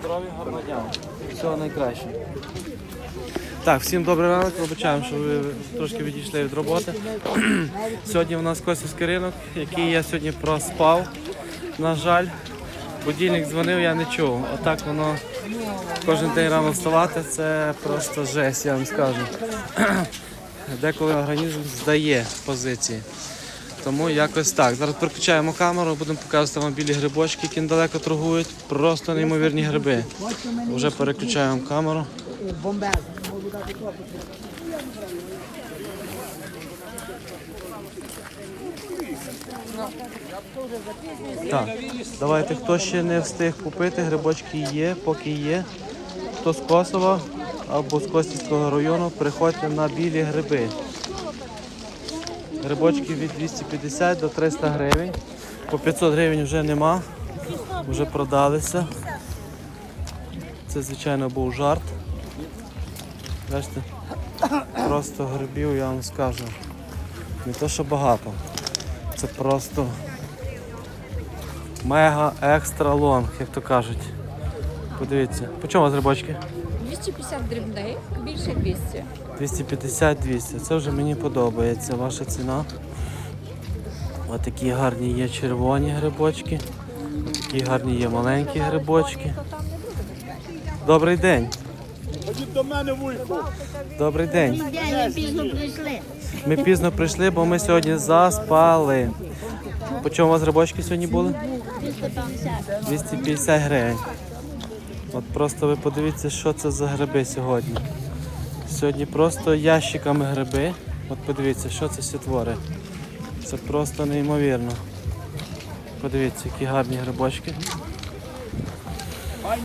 Здоров'я, гарного дня. Всього найкраще. Так, всім добрий ранок. Вибачаємо, що ви трошки відійшли від роботи. сьогодні у нас Косівський ринок, який я сьогодні проспав. На жаль, будильник дзвонив, я не чув. Отак воно кожен день рано вставати, це просто жесть, я вам скажу. Деколи організм здає позиції. Тому якось так. Зараз переключаємо камеру, будемо показувати вам білі грибочки, які недалеко торгують. Просто неймовірні гриби. Вже переключаємо камеру. Так, давайте, хто ще не встиг купити, грибочки є, поки є. Хто з Косова або з Косівського району, приходьте на білі гриби. Грибочки від 250 до 300 гривень. По 500 гривень вже нема, вже продалися. Це, звичайно, був жарт. Бачите, просто грибів, я вам скажу. Не то, що багато. Це просто мега екстра лонг, як то кажуть. Подивіться. По чому у вас грибочки? 250 дрібних, більше 200. 250-200. Це вже мені подобається ваша ціна. Ось такі гарні є червоні грибочки. Ось такі гарні є маленькі грибочки. Добрий день. Ходіть до мене, вуйку. Добрий день. Ми пізно прийшли. Ми пізно прийшли, бо ми сьогодні заспали. По чому у вас грибочки сьогодні були? 250. 250 гривень. От просто ви подивіться, що це за гриби сьогодні. Сьогодні просто ящиками гриби. От подивіться, що це все творить. Це просто неймовірно. Подивіться, які гарні грибочки.